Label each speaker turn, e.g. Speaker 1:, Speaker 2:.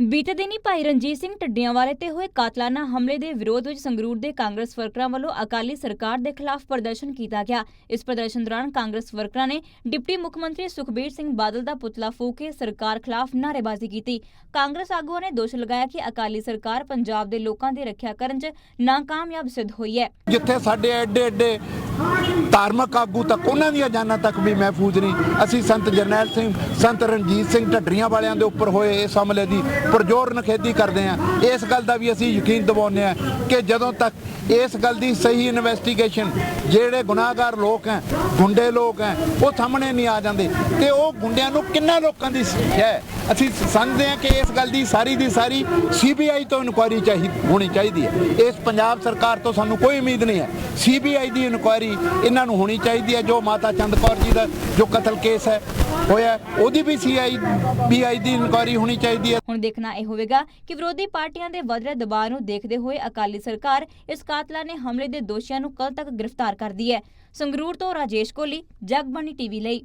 Speaker 1: ਬੀਤੇ ਦਿਨੀ ਭਾਈ ਰਣਜੀਤ ਸਿੰਘ ਢੱਡੀਆਂਵਾਲੇ ਤੇ ਹੋਏ ਕਾਤਲਾਨਾ ਹਮਲੇ ਦੇ ਵਿਰੋਧ ਵਿੱਚ ਸੰਗਰੂਰ ਦੇ ਕਾਂਗਰਸ ਵਰਕਰਾਂ ਵੱਲੋਂ ਅਕਾਲੀ ਸਰਕਾਰ ਦੇ ਖਿਲਾਫ ਪ੍ਰਦਰਸ਼ਨ ਕੀਤਾ ਗਿਆ। ਇਸ ਪ੍ਰਦਰਸ਼ਨ ਦੌਰਾਨ ਕਾਂਗਰਸ ਵਰਕਰਾਂ ਨੇ ਡਿਪਟੀ ਮੁੱਖ ਮੰਤਰੀ ਸੁਖਬੀਰ ਸਿੰਘ ਬਾਦਲ ਦਾ ਪੁਤਲਾ ਫੂਕ ਕੇ ਸਰਕਾਰ ਖਿਲਾਫ ਨਾਅਰੇਬਾਜ਼ੀ ਕੀਤੀ। ਕਾਂਗਰਸ ਆਗੂਆਂ ਨੇ ਦੋਸ਼ ਲਗਾਇਆ ਕਿ ਅਕਾਲੀ ਸਰਕਾਰ ਪੰਜਾਬ ਦੇ ਲੋਕਾਂ ਦੀ ਰੱਖਿਆ ਕਰਨ 'ਚ ਨਾਕਾਮਯਾਬ ਸਿੱਧ ਹੋਈ ਹੈ।
Speaker 2: ਜਿੱਥੇ ਸਾਡੇ ਐਡੇ ਐਡੇ ਧਾਰਮਿਕ ਆਗੂ ਤੱਕ ਉਹਨਾਂ ਦੀਆਂ ਜਾਨਾਂ ਤੱਕ ਵੀ ਮਹਿਫੂਜ਼ ਨਹੀਂ। ਅਸੀਂ ਸੰਤ ਜਰਨੈਲ ਸਿੰਘ, ਸੰਤ ਰਣਜੀਤ ਸਿੰਘ ਢੱਡਰੀਆਂ ਵਾਲਿਆਂ ਦੇ ਉੱਪਰ ਹੋਏ ਇਸ ਹਮਲੇ ਦੀ ਪਰਜੋਰ ਨਖੇਦੀ ਕਰਦੇ ਹਾਂ। ਇਸ ਗੱਲ ਦਾ ਵੀ ਅਸੀਂ ਯਕੀਨ ਦਿਵਾਉਂਦੇ ਹਾਂ ਕਿ ਜਦੋਂ ਤੱਕ ਇਸ ਗੱਲ ਦੀ ਸਹੀ ਇਨਵੈਸਟੀਗੇਸ਼ਨ ਜਿਹੜੇ ਗੁਨਾਹਗਾਰ ਲੋਕ ਹੈ, ਗੁੰਡੇ ਲੋਕ ਹੈ, ਉਹ ਸਾਹਮਣੇ ਨਹੀਂ ਆ ਜਾਂਦੇ, ਤੇ ਉਹ ਗੁੰਡਿਆਂ ਨੂੰ ਕਿੰਨਾ ਲੋਕਾਂ ਦੀ ਹੈ? ਅਸੀਂ ਸਮਝਦੇ ਹਾਂ ਕਿ ਇਸ ਗੱਲ ਦੀ ਸਾਰੀ ਦੀ ਸਾਰੀ ਸੀਬੀਆਈ ਤੋਂ ਇਨਕੁਆਇਰੀ ਚਾਹੀ, ਹੋਣੀ ਚਾਹੀਦੀ ਹੈ। ਇਸ ਪੰਜਾਬ ਸਰਕਾਰ ਤੋਂ ਸਾਨੂੰ ਕੋਈ ਉਮੀਦ ਨਹੀਂ ਹੈ। ਸੀਬੀਆਈ ਦੀ ਇਨਕੁਆਇਰੀ ਇਹਨਾਂ ਨੂੰ ਹੋਣੀ ਚਾਹੀਦੀ ਹੈ, ਜੋ ਮਾਤਾ ਚੰਦ ਕੌਰ ਜੀ ਦਾ ਜੋ ਕਤਲ ਕੇਸ ਹੈ, ਹੋਇਆ ਉਹਦੀ ਵੀ ਸੀਆਈ ਬੀਆਈ ਦੀ ਇਨਕੁਆਇਰੀ ਹੋਣੀ ਚਾਹੀਦੀ ਹੈ।
Speaker 1: ਹੁਣ ਦੇਖਣਾ ਇਹ ਹੋਵੇਗਾ ਕਿ ਵਿਰੋਧੀ ਪਾਰਟੀਆਂ ਦੇ ਵੱਧ ਰਹੇ ਦਬਾਅ ਨੂੰ ਦੇਖਦੇ ਹੋਏ ਅਕਾਲੀ ਸਰਕਾਰ ਇਸ ਕਾਤਲਾਨੇ ਹਮਲੇ ਦੇ ਦੋਸ਼ੀਆਂ ਨੂੰ ਕੱਲ ਤੱਕ ਗ੍ਰਿਫਤਾਰ ਕਰਦੀ ਹੈ। ਸੰਗਰੂਰ ਤੋਂ ਰਾਜੇਸ਼ ਕੋਲੀ ਜਗਬਾਣੀ ਟੀਵੀ ਲਈ।